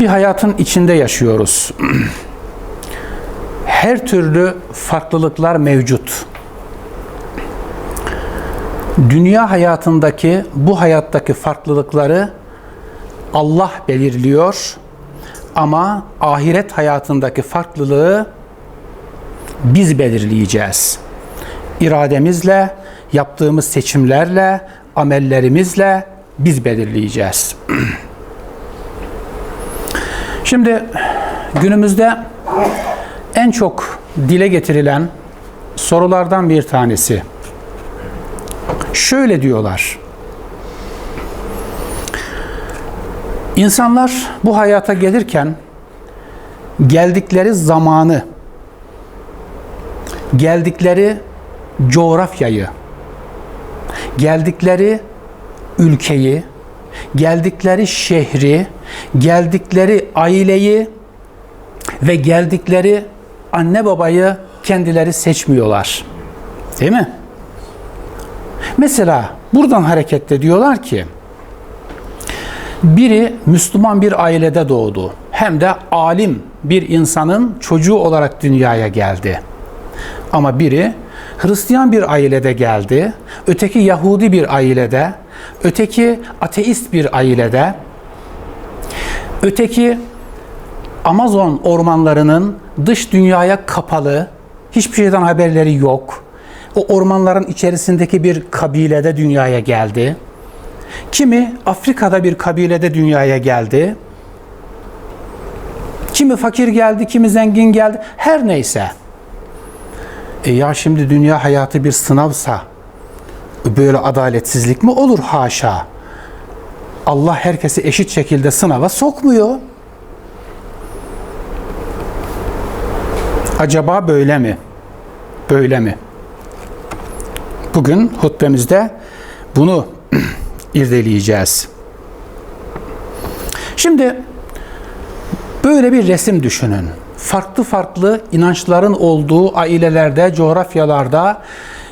Bir hayatın içinde yaşıyoruz. Her türlü farklılıklar mevcut. Dünya hayatındaki bu hayattaki farklılıkları Allah belirliyor ama ahiret hayatındaki farklılığı biz belirleyeceğiz. İrademizle, yaptığımız seçimlerle, amellerimizle biz belirleyeceğiz. Şimdi günümüzde en çok dile getirilen sorulardan bir tanesi. Şöyle diyorlar. İnsanlar bu hayata gelirken geldikleri zamanı, geldikleri coğrafyayı, geldikleri ülkeyi, geldikleri şehri, geldikleri aileyi ve geldikleri anne babayı kendileri seçmiyorlar. Değil mi? Mesela buradan hareketle diyorlar ki biri Müslüman bir ailede doğdu. Hem de alim bir insanın çocuğu olarak dünyaya geldi. Ama biri Hristiyan bir ailede geldi, öteki Yahudi bir ailede, öteki ateist bir ailede, öteki Amazon ormanlarının dış dünyaya kapalı, hiçbir şeyden haberleri yok. O ormanların içerisindeki bir kabilede dünyaya geldi. Kimi Afrika'da bir kabilede dünyaya geldi. Kimi fakir geldi, kimi zengin geldi. Her neyse. E ya şimdi dünya hayatı bir sınavsa böyle adaletsizlik mi olur haşa? Allah herkesi eşit şekilde sınava sokmuyor. Acaba böyle mi? Böyle mi? Bugün hutbemizde bunu irdeleyeceğiz. Şimdi böyle bir resim düşünün. Farklı farklı inançların olduğu ailelerde, coğrafyalarda,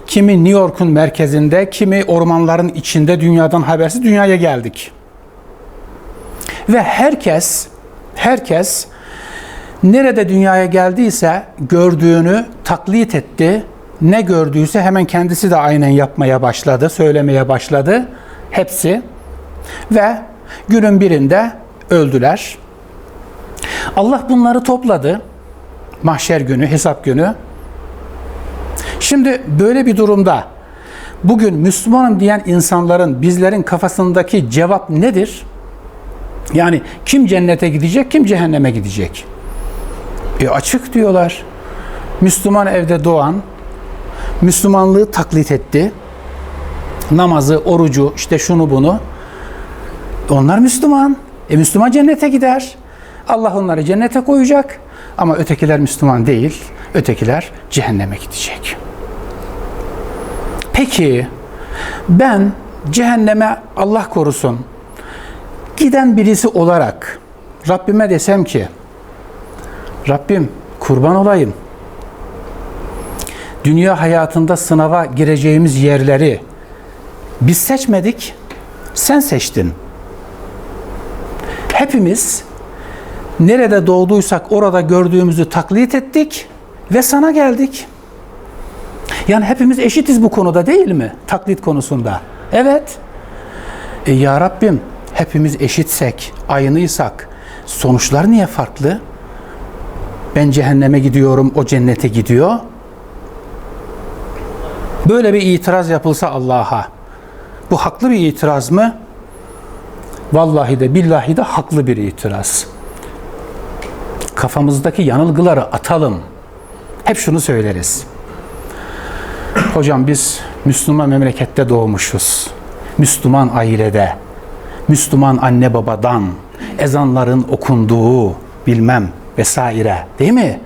kimi New York'un merkezinde, kimi ormanların içinde dünyadan habersiz dünyaya geldik. Ve herkes, herkes nerede dünyaya geldiyse gördüğünü taklit etti. Ne gördüyse hemen kendisi de aynen yapmaya başladı, söylemeye başladı. Hepsi. Ve günün birinde öldüler. Allah bunları topladı. Mahşer günü, hesap günü. Şimdi böyle bir durumda bugün Müslümanım diyen insanların, bizlerin kafasındaki cevap nedir? Yani kim cennete gidecek, kim cehenneme gidecek? E açık diyorlar. Müslüman evde doğan, Müslümanlığı taklit etti. Namazı, orucu, işte şunu bunu. Onlar Müslüman. E Müslüman cennete gider. Allah onları cennete koyacak. Ama ötekiler Müslüman değil. Ötekiler cehenneme gidecek. Peki ben cehenneme Allah korusun giden birisi olarak Rabbime desem ki Rabbim kurban olayım. Dünya hayatında sınava gireceğimiz yerleri biz seçmedik, sen seçtin. Hepimiz nerede doğduysak orada gördüğümüzü taklit ettik ve sana geldik. Yani hepimiz eşitiz bu konuda değil mi? Taklit konusunda. Evet. E ya Rabbim hepimiz eşitsek, aynıysak sonuçlar niye farklı? Ben cehenneme gidiyorum, o cennete gidiyor. Böyle bir itiraz yapılsa Allah'a, bu haklı bir itiraz mı? Vallahi de billahi de haklı bir itiraz. Kafamızdaki yanılgıları atalım. Hep şunu söyleriz. Hocam biz Müslüman memlekette doğmuşuz. Müslüman ailede, Müslüman anne babadan, ezanların okunduğu bilmem vesaire değil mi?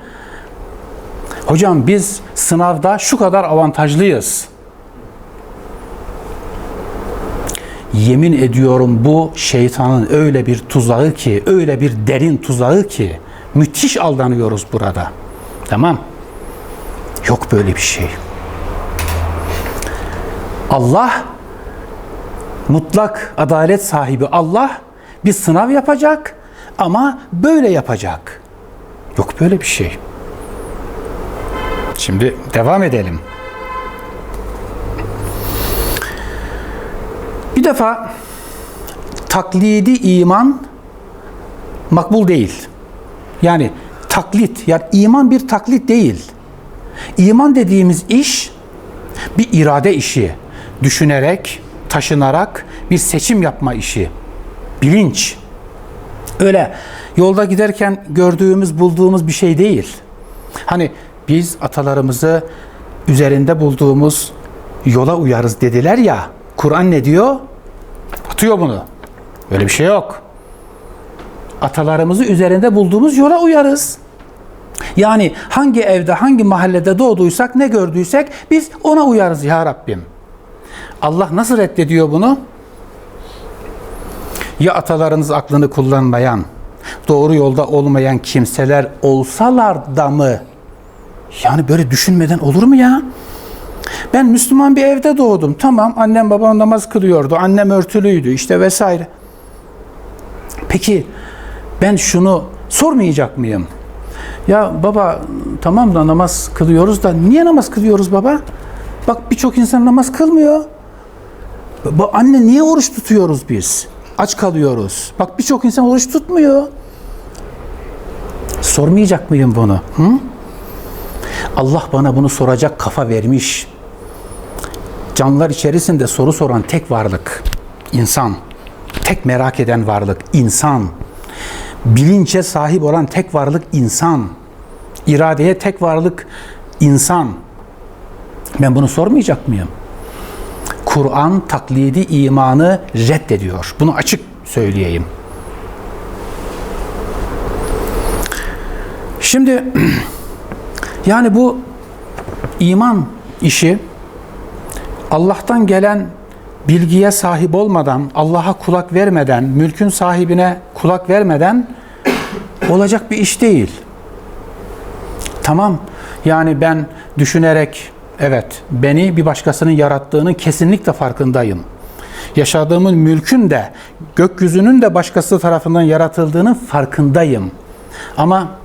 Hocam biz sınavda şu kadar avantajlıyız. Yemin ediyorum bu şeytanın öyle bir tuzağı ki, öyle bir derin tuzağı ki müthiş aldanıyoruz burada. Tamam? Yok böyle bir şey. Allah mutlak adalet sahibi Allah bir sınav yapacak ama böyle yapacak. Yok böyle bir şey. Şimdi devam edelim. Bir defa taklidi iman makbul değil. Yani taklit, yani iman bir taklit değil. İman dediğimiz iş bir irade işi. Düşünerek, taşınarak bir seçim yapma işi. Bilinç. Öyle yolda giderken gördüğümüz, bulduğumuz bir şey değil. Hani biz atalarımızı üzerinde bulduğumuz yola uyarız dediler ya. Kur'an ne diyor? Atıyor bunu. Öyle bir şey yok. Atalarımızı üzerinde bulduğumuz yola uyarız. Yani hangi evde, hangi mahallede doğduysak, ne gördüysek biz ona uyarız ya Rabbim. Allah nasıl reddediyor bunu? Ya atalarınız aklını kullanmayan, doğru yolda olmayan kimseler olsalar da mı? Yani böyle düşünmeden olur mu ya? Ben Müslüman bir evde doğdum. Tamam annem babam namaz kılıyordu. Annem örtülüydü işte vesaire. Peki ben şunu sormayacak mıyım? Ya baba tamam da namaz kılıyoruz da niye namaz kılıyoruz baba? Bak birçok insan namaz kılmıyor. Bu anne niye oruç tutuyoruz biz? Aç kalıyoruz. Bak birçok insan oruç tutmuyor. Sormayacak mıyım bunu? Hı? Allah bana bunu soracak kafa vermiş. Canlılar içerisinde soru soran tek varlık insan. Tek merak eden varlık insan. Bilince sahip olan tek varlık insan. İradeye tek varlık insan. Ben bunu sormayacak mıyım? Kur'an taklidi imanı reddediyor. Bunu açık söyleyeyim. Şimdi yani bu iman işi Allah'tan gelen bilgiye sahip olmadan, Allah'a kulak vermeden, mülkün sahibine kulak vermeden olacak bir iş değil. Tamam. Yani ben düşünerek evet beni bir başkasının yarattığının kesinlikle farkındayım. Yaşadığımın mülkün de gökyüzünün de başkası tarafından yaratıldığının farkındayım. Ama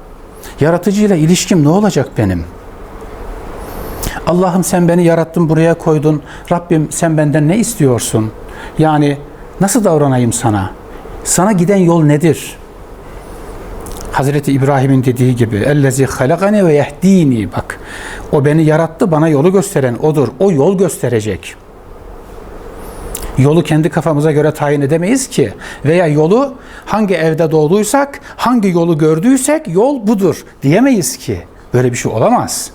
yaratıcıyla ilişkim ne olacak benim? Allah'ım sen beni yarattın buraya koydun. Rabbim sen benden ne istiyorsun? Yani nasıl davranayım sana? Sana giden yol nedir? Hazreti İbrahim'in dediği gibi ellezi halakane ve yehdini bak. O beni yarattı bana yolu gösteren odur. O yol gösterecek. Yolu kendi kafamıza göre tayin edemeyiz ki. Veya yolu hangi evde doğduysak, hangi yolu gördüysek yol budur diyemeyiz ki. Böyle bir şey olamaz.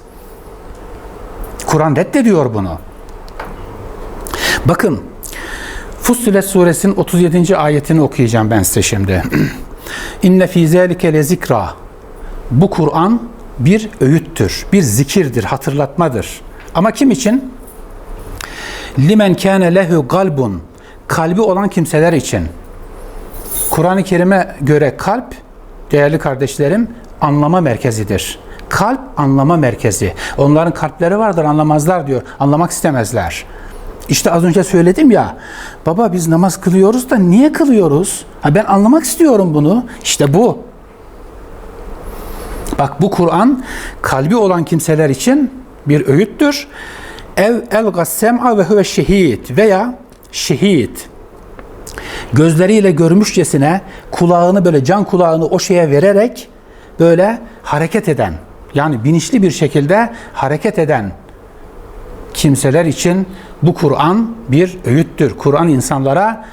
Kur'an reddediyor bunu. Bakın Fussilet suresinin 37. ayetini okuyacağım ben size şimdi. İnne fî zâlike le zikra. Bu Kur'an bir öğüttür, bir zikirdir, hatırlatmadır. Ama kim için? Limen kâne lehu galbun. Kalbi olan kimseler için. Kur'an-ı Kerim'e göre kalp, değerli kardeşlerim, anlama merkezidir. Kalp anlama merkezi. Onların kalpleri vardır anlamazlar diyor. Anlamak istemezler. İşte az önce söyledim ya. Baba biz namaz kılıyoruz da niye kılıyoruz? Ha ben anlamak istiyorum bunu. İşte bu. Bak bu Kur'an kalbi olan kimseler için bir öğüttür. Ev el gassema ve huve şehit veya şehit. Gözleriyle görmüşçesine kulağını böyle can kulağını o şeye vererek böyle hareket eden yani bilinçli bir şekilde hareket eden kimseler için bu Kur'an bir öğüttür. Kur'an insanlara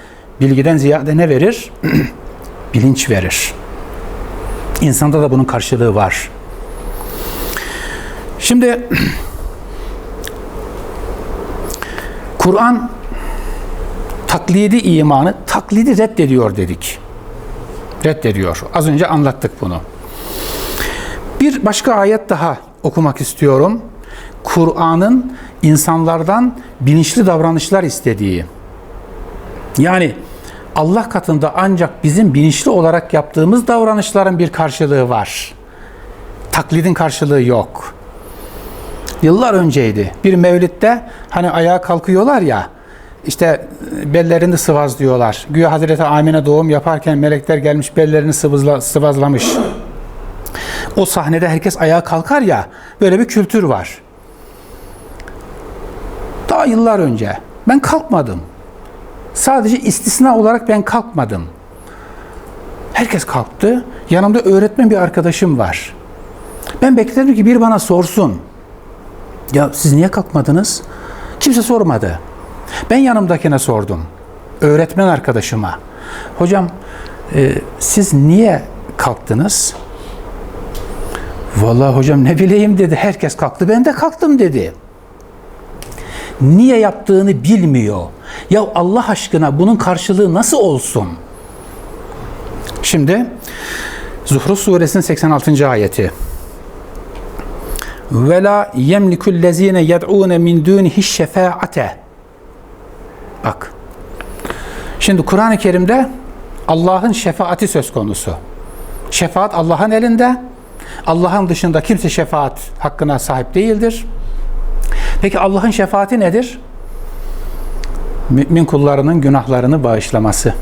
bilgiden ziyade ne verir? Bilinç verir. İnsanda da bunun karşılığı var. Şimdi Kur'an taklidi imanı taklidi reddediyor dedik. Reddediyor. Az önce anlattık bunu. Bir başka ayet daha okumak istiyorum. Kur'an'ın insanlardan bilinçli davranışlar istediği. Yani Allah katında ancak bizim bilinçli olarak yaptığımız davranışların bir karşılığı var. Taklidin karşılığı yok. Yıllar önceydi. Bir mevlitte hani ayağa kalkıyorlar ya, işte bellerini sıvazlıyorlar. Güya Hazreti Amine doğum yaparken melekler gelmiş bellerini sıvızla, sıvazlamış. O sahnede herkes ayağa kalkar ya böyle bir kültür var. Daha yıllar önce ben kalkmadım. Sadece istisna olarak ben kalkmadım. Herkes kalktı. Yanımda öğretmen bir arkadaşım var. Ben bekledim ki bir bana sorsun. Ya siz niye kalkmadınız? Kimse sormadı. Ben yanımdakine sordum. Öğretmen arkadaşıma. Hocam e, siz niye kalktınız? Vallahi hocam ne bileyim dedi. Herkes kalktı ben de kalktım dedi. Niye yaptığını bilmiyor. Ya Allah aşkına bunun karşılığı nasıl olsun? Şimdi Zuhruf suresinin 86. ayeti. Ve la yemlikul lezine yed'une min dunihi şefaate. Bak. Şimdi Kur'an-ı Kerim'de Allah'ın şefaati söz konusu. Şefaat Allah'ın elinde. Allah'ın dışında kimse şefaat hakkına sahip değildir. Peki Allah'ın şefaati nedir? Mümin kullarının günahlarını bağışlaması.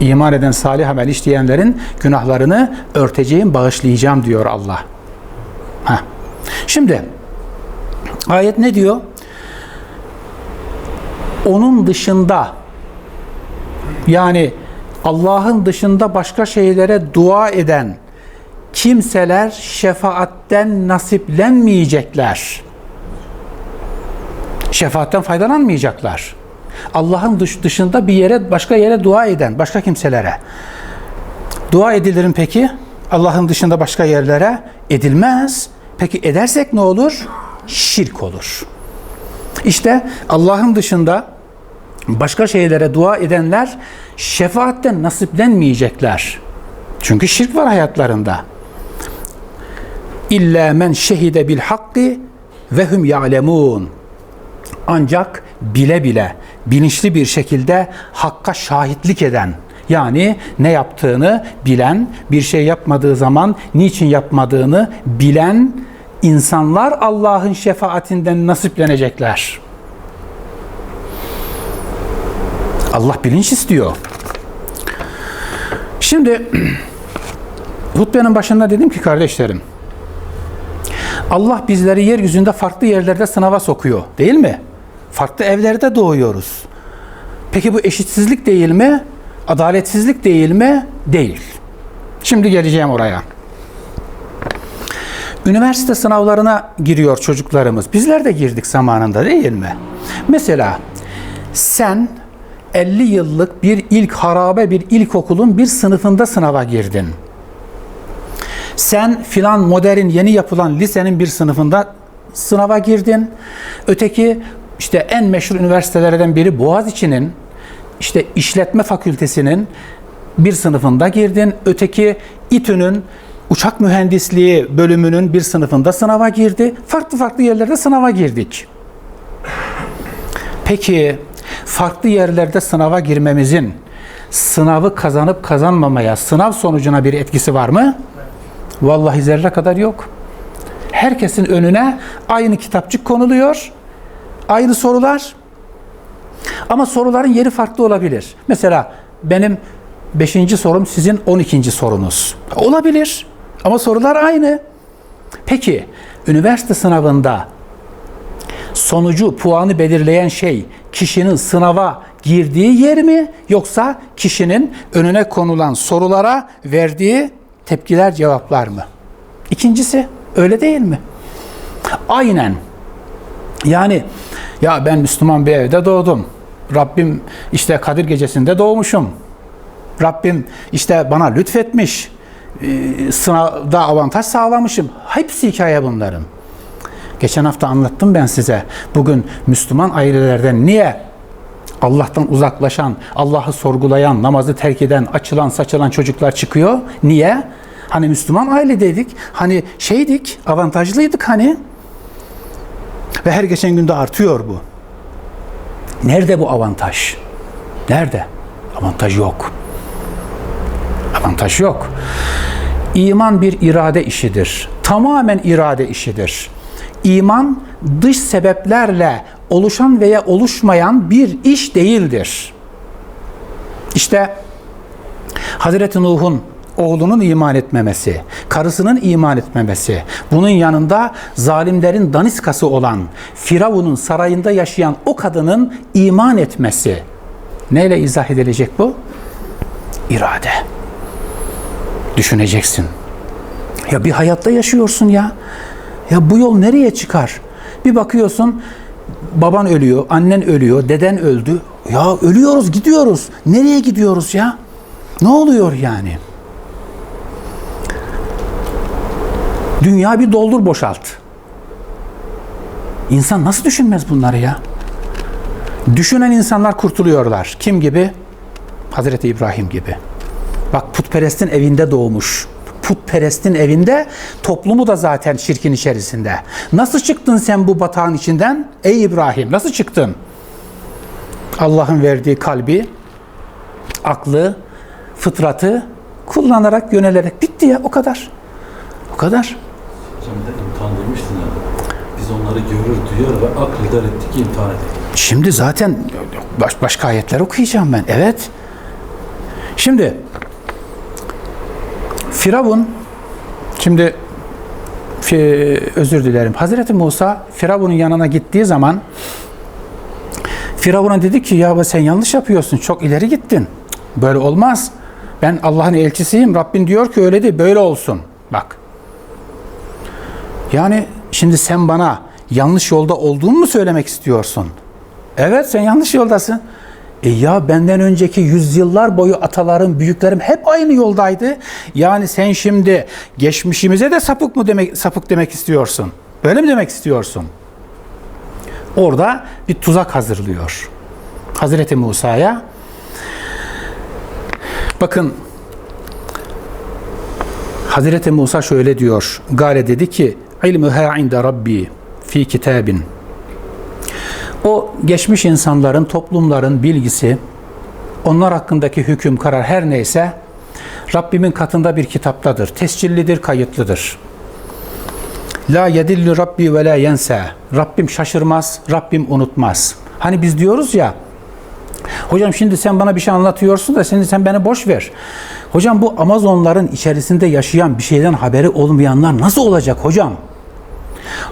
İman eden salih amel işleyenlerin günahlarını örteceğim, bağışlayacağım diyor Allah. Heh. Şimdi ayet ne diyor? Onun dışında yani Allah'ın dışında başka şeylere dua eden kimseler şefaatten nasiplenmeyecekler. Şefaatten faydalanmayacaklar. Allah'ın dış, dışında bir yere, başka yere dua eden, başka kimselere. Dua edilirim peki? Allah'ın dışında başka yerlere edilmez. Peki edersek ne olur? Şirk olur. İşte Allah'ın dışında başka şeylere dua edenler şefaatten nasiplenmeyecekler. Çünkü şirk var hayatlarında. İlla men şehide bil hakkı ve hum ya'lemun. Ancak bile bile bilinçli bir şekilde hakka şahitlik eden yani ne yaptığını bilen, bir şey yapmadığı zaman niçin yapmadığını bilen insanlar Allah'ın şefaatinden nasiplenecekler. Allah bilinç istiyor. Şimdi hutbenin başında dedim ki kardeşlerim Allah bizleri yeryüzünde farklı yerlerde sınava sokuyor değil mi? Farklı evlerde doğuyoruz. Peki bu eşitsizlik değil mi? Adaletsizlik değil mi? Değil. Şimdi geleceğim oraya. Üniversite sınavlarına giriyor çocuklarımız. Bizler de girdik zamanında değil mi? Mesela sen 50 yıllık bir ilk harabe bir ilkokulun bir sınıfında sınava girdin. Sen filan modern yeni yapılan lisenin bir sınıfında sınava girdin. Öteki işte en meşhur üniversitelerden biri Boğaziçi'nin işte işletme fakültesinin bir sınıfında girdin. Öteki İTÜ'nün uçak mühendisliği bölümünün bir sınıfında sınava girdi. Farklı farklı yerlerde sınava girdik. Peki farklı yerlerde sınava girmemizin sınavı kazanıp kazanmamaya, sınav sonucuna bir etkisi var mı? Vallahi zerre kadar yok. Herkesin önüne aynı kitapçık konuluyor. Aynı sorular. Ama soruların yeri farklı olabilir. Mesela benim 5. sorum sizin 12. sorunuz. Olabilir. Ama sorular aynı. Peki üniversite sınavında sonucu, puanı belirleyen şey kişinin sınava girdiği yer mi yoksa kişinin önüne konulan sorulara verdiği tepkiler, cevaplar mı? İkincisi öyle değil mi? Aynen. Yani ya ben Müslüman bir evde doğdum. Rabbim işte Kadir gecesinde doğmuşum. Rabbim işte bana lütfetmiş. Ee, sınavda avantaj sağlamışım. Hepsi hikaye bunların. Geçen hafta anlattım ben size. Bugün Müslüman ailelerden niye Allah'tan uzaklaşan, Allah'ı sorgulayan, namazı terk eden, açılan, saçılan çocuklar çıkıyor? Niye? Hani Müslüman ailedeydik, hani şeydik, avantajlıydık hani. Ve her geçen günde artıyor bu. Nerede bu avantaj? Nerede? Avantaj yok. Avantaj yok. İman bir irade işidir. Tamamen irade işidir. İman dış sebeplerle oluşan veya oluşmayan bir iş değildir. İşte Hazreti Nuh'un oğlunun iman etmemesi, karısının iman etmemesi, bunun yanında zalimlerin daniskası olan Firavun'un sarayında yaşayan o kadının iman etmesi. Neyle izah edilecek bu? İrade. Düşüneceksin. Ya bir hayatta yaşıyorsun ya. Ya bu yol nereye çıkar? Bir bakıyorsun baban ölüyor, annen ölüyor, deden öldü. Ya ölüyoruz, gidiyoruz. Nereye gidiyoruz ya? Ne oluyor yani? Dünya bir doldur boşalt. İnsan nasıl düşünmez bunları ya? Düşünen insanlar kurtuluyorlar. Kim gibi? Hazreti İbrahim gibi. Bak putperestin evinde doğmuş. Putperestin evinde toplumu da zaten şirkin içerisinde. Nasıl çıktın sen bu batağın içinden? Ey İbrahim nasıl çıktın? Allah'ın verdiği kalbi, aklı, fıtratı kullanarak, yönelerek bitti ya o kadar. O kadar. Hocam bir de imtihan demiştin ya. Biz onları görür, duyar ve akleder ettik, imtihan ettik. Şimdi zaten baş, başka ayetler okuyacağım ben. Evet. Şimdi Firavun şimdi özür dilerim. Hazreti Musa Firavun'un yanına gittiği zaman Firavun'a dedi ki ya sen yanlış yapıyorsun. Çok ileri gittin. Böyle olmaz. Ben Allah'ın elçisiyim. Rabbin diyor ki öyle değil. Böyle olsun. Bak. Yani şimdi sen bana yanlış yolda olduğumu mu söylemek istiyorsun? Evet sen yanlış yoldasın. E ya benden önceki yüzyıllar boyu atalarım, büyüklerim hep aynı yoldaydı. Yani sen şimdi geçmişimize de sapık mı demek sapık demek istiyorsun? Böyle mi demek istiyorsun? Orada bir tuzak hazırlıyor. Hazreti Musa'ya. Bakın Hazreti Musa şöyle diyor. Gale dedi ki ilmuha inde rabbi fi kitabin. O geçmiş insanların, toplumların bilgisi, onlar hakkındaki hüküm, karar her neyse Rabbimin katında bir kitaptadır. Tescillidir, kayıtlıdır. La yedillu Rabbi ve la yense. Rabbim şaşırmaz, Rabbim unutmaz. Hani biz diyoruz ya, Hocam şimdi sen bana bir şey anlatıyorsun da şimdi sen beni boş ver. Hocam bu Amazonların içerisinde yaşayan bir şeyden haberi olmayanlar nasıl olacak hocam?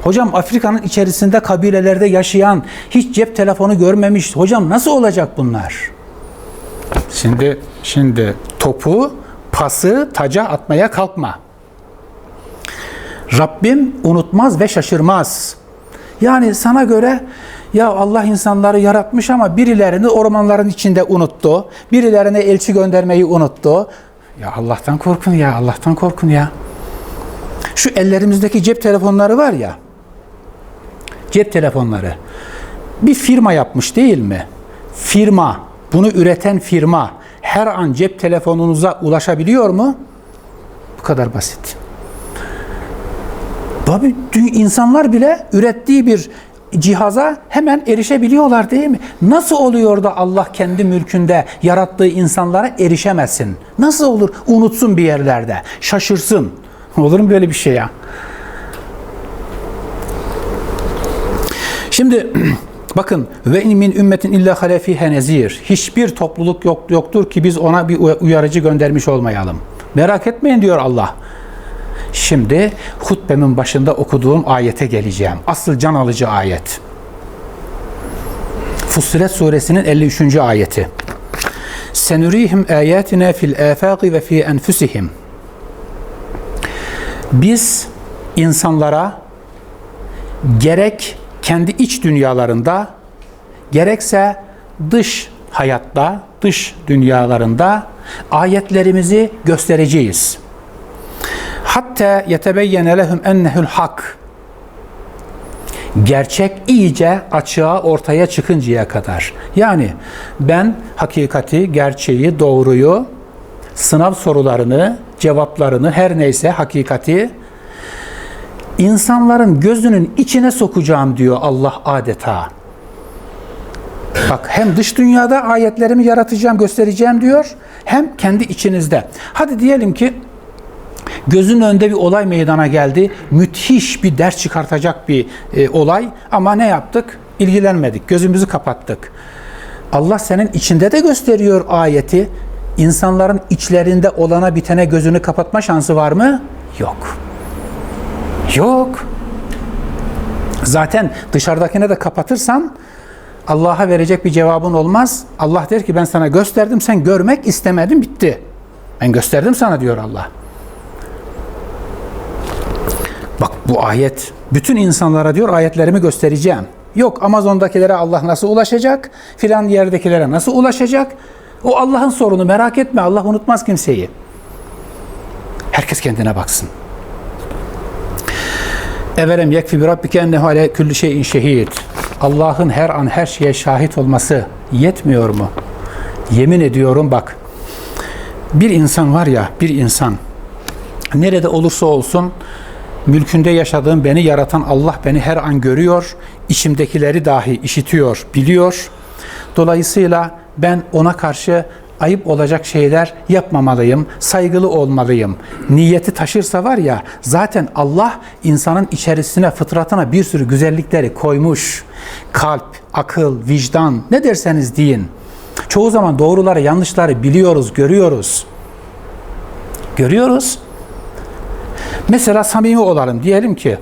Hocam Afrika'nın içerisinde kabilelerde yaşayan hiç cep telefonu görmemiş. Hocam nasıl olacak bunlar? Şimdi şimdi topu pası taca atmaya kalkma. Rabbim unutmaz ve şaşırmaz. Yani sana göre ya Allah insanları yaratmış ama birilerini ormanların içinde unuttu. Birilerine elçi göndermeyi unuttu. Ya Allah'tan korkun ya, Allah'tan korkun ya. Şu ellerimizdeki cep telefonları var ya. Cep telefonları. Bir firma yapmış değil mi? Firma, bunu üreten firma her an cep telefonunuza ulaşabiliyor mu? Bu kadar basit. Tabii insanlar bile ürettiği bir cihaza hemen erişebiliyorlar değil mi? Nasıl oluyor da Allah kendi mülkünde yarattığı insanlara erişemesin? Nasıl olur? Unutsun bir yerlerde, şaşırsın. Olur mu böyle bir şey ya? Şimdi bakın ve in min ümmetin illa halefihe nezir. Hiçbir topluluk yok, yoktur ki biz ona bir uyarıcı göndermiş olmayalım. Merak etmeyin diyor Allah. Şimdi hutbemin başında okuduğum ayete geleceğim. Asıl can alıcı ayet. Fussilet suresinin 53. ayeti. Senurihim ayatina fil afaqi ve fi enfusihim. Biz insanlara gerek kendi iç dünyalarında gerekse dış hayatta, dış dünyalarında ayetlerimizi göstereceğiz. Hatta yetebeyyene lehum ennehul hak. Gerçek iyice açığa ortaya çıkıncaya kadar. Yani ben hakikati, gerçeği, doğruyu, sınav sorularını, cevaplarını her neyse hakikati insanların gözünün içine sokacağım diyor Allah adeta. Bak hem dış dünyada ayetlerimi yaratacağım, göstereceğim diyor. Hem kendi içinizde. Hadi diyelim ki gözün önünde bir olay meydana geldi. Müthiş bir ders çıkartacak bir e, olay ama ne yaptık? ilgilenmedik, gözümüzü kapattık. Allah senin içinde de gösteriyor ayeti. İnsanların içlerinde olana bitene gözünü kapatma şansı var mı? Yok. Yok. Zaten dışarıdakine de kapatırsan Allah'a verecek bir cevabın olmaz. Allah der ki ben sana gösterdim, sen görmek istemedin, bitti. Ben gösterdim sana diyor Allah. Bak bu ayet bütün insanlara diyor ayetlerimi göstereceğim. Yok Amazon'dakilere Allah nasıl ulaşacak? Filan yerdekilere nasıl ulaşacak? O Allah'ın sorunu merak etme. Allah unutmaz kimseyi. Herkes kendine baksın. Evelem yekfi bi rabbike ennehu ale kulli şeyin şehid. Allah'ın her an her şeye şahit olması yetmiyor mu? Yemin ediyorum bak. Bir insan var ya, bir insan nerede olursa olsun mülkünde yaşadığım beni yaratan Allah beni her an görüyor. içimdekileri dahi işitiyor, biliyor. Dolayısıyla ben ona karşı ayıp olacak şeyler yapmamalıyım, saygılı olmalıyım. Niyeti taşırsa var ya zaten Allah insanın içerisine, fıtratına bir sürü güzellikleri koymuş. Kalp, akıl, vicdan ne derseniz deyin. Çoğu zaman doğruları, yanlışları biliyoruz, görüyoruz. Görüyoruz. Mesela samimi olalım. Diyelim ki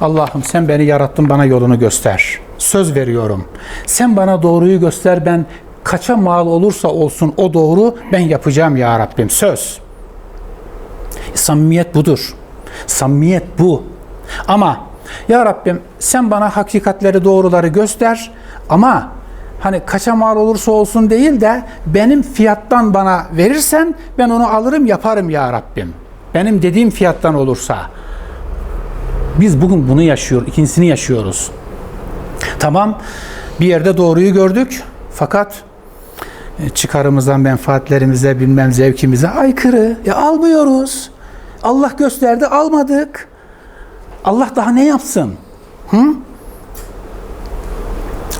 Allah'ım sen beni yarattın bana yolunu göster. Söz veriyorum. Sen bana doğruyu göster ben kaça mal olursa olsun o doğru ben yapacağım ya Rabbim. Söz. Samimiyet budur. Samimiyet bu. Ama ya Rabbim sen bana hakikatleri doğruları göster ama hani kaça mal olursa olsun değil de benim fiyattan bana verirsen ben onu alırım yaparım ya Rabbim. Benim dediğim fiyattan olursa. Biz bugün bunu yaşıyor, ikincisini yaşıyoruz. Tamam, bir yerde doğruyu gördük fakat çıkarımıza, menfaatlerimize, bilmem zevkimize aykırı. Ya almıyoruz. Allah gösterdi, almadık. Allah daha ne yapsın? Hı?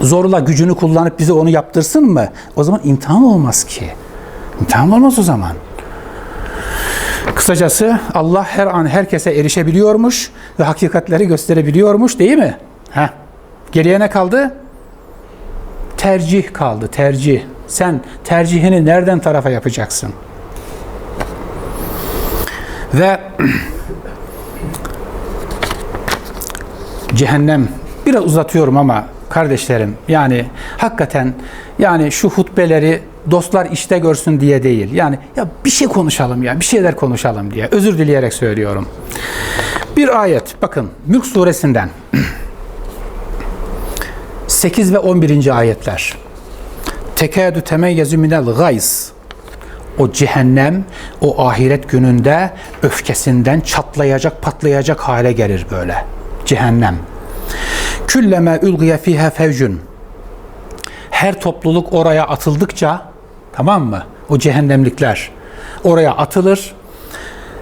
Zorla gücünü kullanıp bize onu yaptırsın mı? O zaman imtihan olmaz ki. İmtihan olmaz o zaman. Kısacası Allah her an herkese erişebiliyormuş ve hakikatleri gösterebiliyormuş değil mi? Heh. Geriye ne kaldı? Tercih kaldı, tercih. Sen tercihini nereden tarafa yapacaksın? Ve cehennem biraz uzatıyorum ama kardeşlerim yani hakikaten yani şu hutbeleri dostlar işte görsün diye değil. Yani ya bir şey konuşalım ya bir şeyler konuşalım diye özür dileyerek söylüyorum. Bir ayet bakın Mülk suresinden 8 ve 11. ayetler. Tekadü temeyyezu minel gays. O cehennem o ahiret gününde öfkesinden çatlayacak, patlayacak hale gelir böyle. Cehennem. Külleme ülgiye fiha fevcun. Her topluluk oraya atıldıkça tamam mı? O cehennemlikler oraya atılır.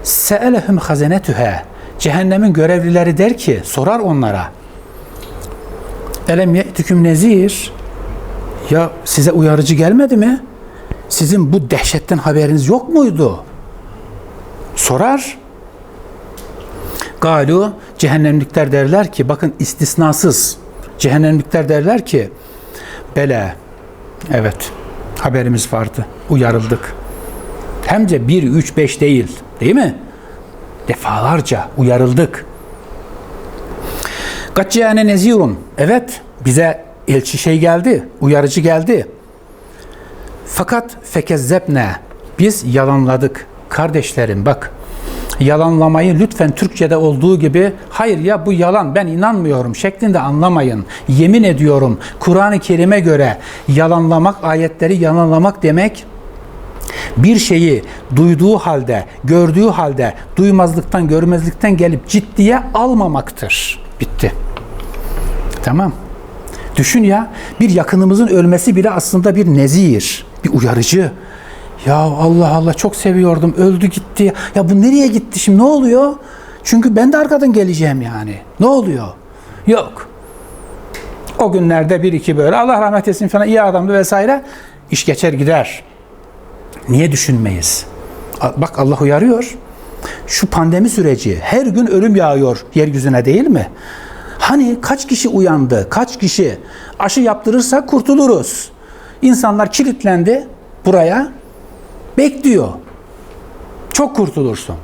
Seelehum hazenetühe. Cehennemin görevlileri der ki, sorar onlara. Elem ye'tüküm nezir. Ya size uyarıcı gelmedi mi? Sizin bu dehşetten haberiniz yok muydu? Sorar. Galu cehennemlikler derler ki bakın istisnasız. Cehennemlikler derler ki bele evet haberimiz vardı. Uyarıldık. Hem de 1 3 5 değil, değil mi? Defalarca uyarıldık. Kaçyane nezirun. Evet, bize elçi şey geldi, uyarıcı geldi. Fakat fekezzebne. Biz yalanladık. Kardeşlerim bak. Yalanlamayı lütfen Türkçe'de olduğu gibi hayır ya bu yalan ben inanmıyorum şeklinde anlamayın. Yemin ediyorum Kur'an-ı Kerim'e göre yalanlamak ayetleri yalanlamak demek bir şeyi duyduğu halde, gördüğü halde duymazlıktan, görmezlikten gelip ciddiye almamaktır. Bitti. Tamam. Düşün ya bir yakınımızın ölmesi bile aslında bir nezir, bir uyarıcı. Ya Allah Allah çok seviyordum öldü gitti. Ya bu nereye gitti şimdi ne oluyor? Çünkü ben de arkadan geleceğim yani. Ne oluyor? Yok. O günlerde bir iki böyle Allah rahmet etsin falan iyi adamdı vesaire. iş geçer gider. Niye düşünmeyiz? Bak Allah uyarıyor. Şu pandemi süreci her gün ölüm yağıyor yeryüzüne değil mi? Hani kaç kişi uyandı? Kaç kişi? Aşı yaptırırsak kurtuluruz. İnsanlar kilitlendi buraya. Bekliyor. Çok kurtulursun.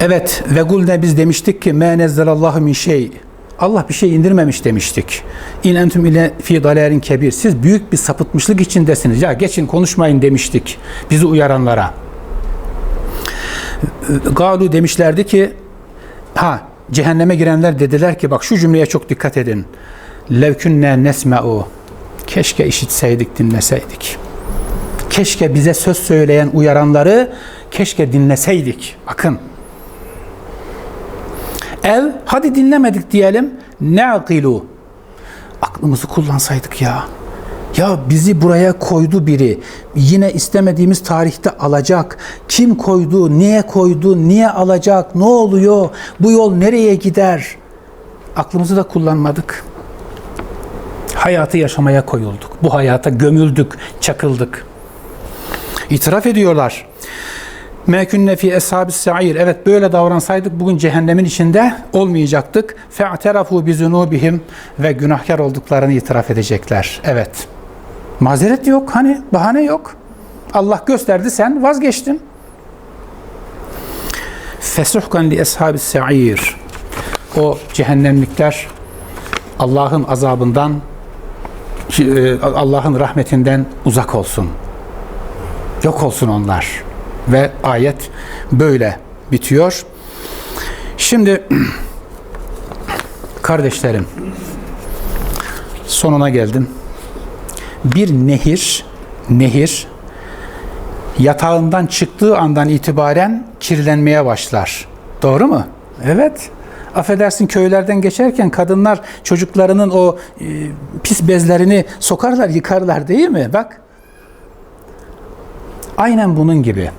Evet ve gulne biz demiştik ki me nezzelallahu min şey. Allah bir şey indirmemiş demiştik. İn entum ile fi kebir. Siz büyük bir sapıtmışlık içindesiniz. Ya geçin konuşmayın demiştik bizi uyaranlara. Galu demişlerdi ki ha cehenneme girenler dediler ki bak şu cümleye çok dikkat edin. Levkünne nesme'u. Keşke işitseydik, dinleseydik. Keşke bize söz söyleyen uyaranları keşke dinleseydik. Bakın. Ev hadi dinlemedik diyelim. Ne akilu. Aklımızı kullansaydık ya. Ya bizi buraya koydu biri. Yine istemediğimiz tarihte alacak. Kim koydu, niye koydu, niye alacak, ne oluyor, bu yol nereye gider? Aklımızı da kullanmadık. Hayatı yaşamaya koyulduk. Bu hayata gömüldük, çakıldık. İtiraf ediyorlar. Mekünne fi eshabis sa'ir. Evet böyle davransaydık bugün cehennemin içinde olmayacaktık. Fe'terafu bi zunubihim ve günahkar olduklarını itiraf edecekler. Evet. Mazeret yok hani bahane yok. Allah gösterdi sen vazgeçtin. Fesuhkan li eshabis sa'ir. O cehennemlikler Allah'ın azabından e, Allah'ın rahmetinden uzak olsun. Yok olsun onlar. Ve ayet böyle bitiyor. Şimdi kardeşlerim sonuna geldim. Bir nehir nehir yatağından çıktığı andan itibaren kirlenmeye başlar. Doğru mu? Evet. Affedersin köylerden geçerken kadınlar çocuklarının o e, pis bezlerini sokarlar, yıkarlar değil mi? Bak. Aynen bunun gibi.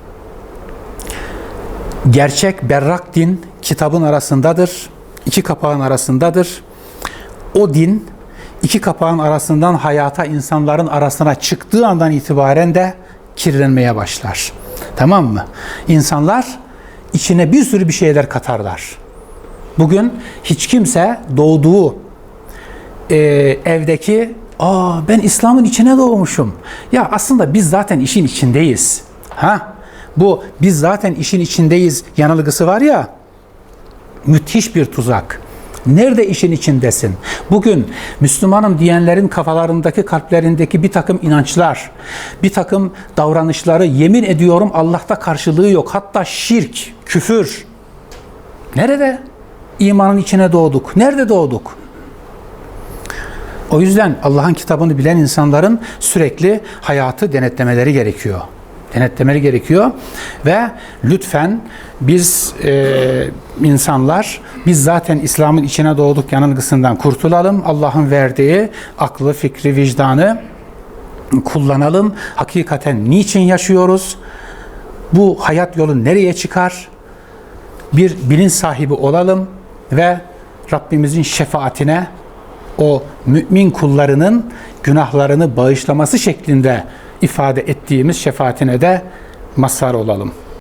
Gerçek berrak din kitabın arasındadır. iki kapağın arasındadır. O din iki kapağın arasından hayata insanların arasına çıktığı andan itibaren de kirlenmeye başlar. Tamam mı? İnsanlar içine bir sürü bir şeyler katarlar. Bugün hiç kimse doğduğu e, evdeki aa ben İslam'ın içine doğmuşum. Ya aslında biz zaten işin içindeyiz. Ha? Bu biz zaten işin içindeyiz yanılgısı var ya müthiş bir tuzak. Nerede işin içindesin? Bugün Müslümanım diyenlerin kafalarındaki, kalplerindeki bir takım inançlar, bir takım davranışları yemin ediyorum Allah'ta karşılığı yok. Hatta şirk, küfür. Nerede? İmanın içine doğduk. Nerede doğduk? O yüzden Allah'ın kitabını bilen insanların sürekli hayatı denetlemeleri gerekiyor. Denetlemeleri gerekiyor ve lütfen biz e, insanlar biz zaten İslam'ın içine doğduk yanılgısından kurtulalım. Allah'ın verdiği aklı, fikri, vicdanı kullanalım. Hakikaten niçin yaşıyoruz? Bu hayat yolu nereye çıkar? Bir bilinç sahibi olalım ve Rabbimizin şefaatine o mümin kullarının günahlarını bağışlaması şeklinde ifade ettiğimiz şefaatine de mazhar olalım.